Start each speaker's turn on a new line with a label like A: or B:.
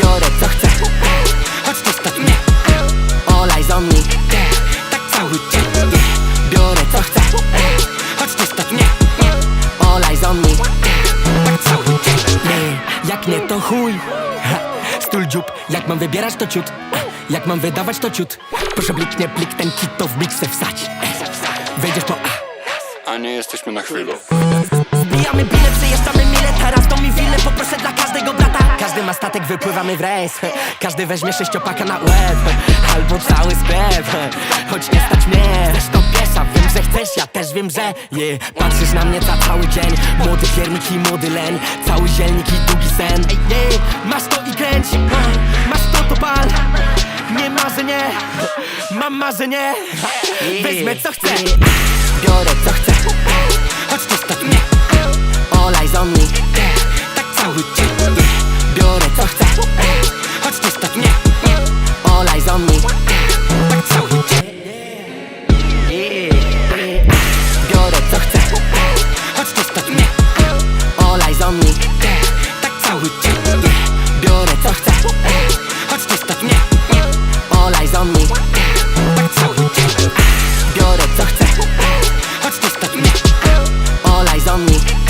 A: Biorę co chcę. Choć nie stać mnie. All eyes on Tak cały dzień. Biorę co chcę. Choć nie stać mnie. All eyes on Tak cały dzień. Jak nie to chuj. Stól dziób. Jak mam wybierać to ciut. Jak mam wydawać to ciut. Proszę bliknie blik ten kit to w blik se wsać Wejdziesz to a.
B: A nie jesteśmy na chwilę.
A: Wbijamy bilet, przejeżdżamy mile teraz wypływamy w rejs. Każdy weźmie sześciopaka na łeb Albo cały sklep. Choć nie stać mnie to piesza, wiem, że chcesz, ja też wiem, że yeah. Patrzysz na mnie za cały dzień. Młody piernik i młody leń Cały zielnik i długi sen. Ej. Masz to i kręć. Masz to, to pal. Nie marzenie Mam marzenie. Wezmę co chcę. Biorę co chcę do nich Tak Biorę co chcę. Chodź tu stać mnie. Olaj zomnik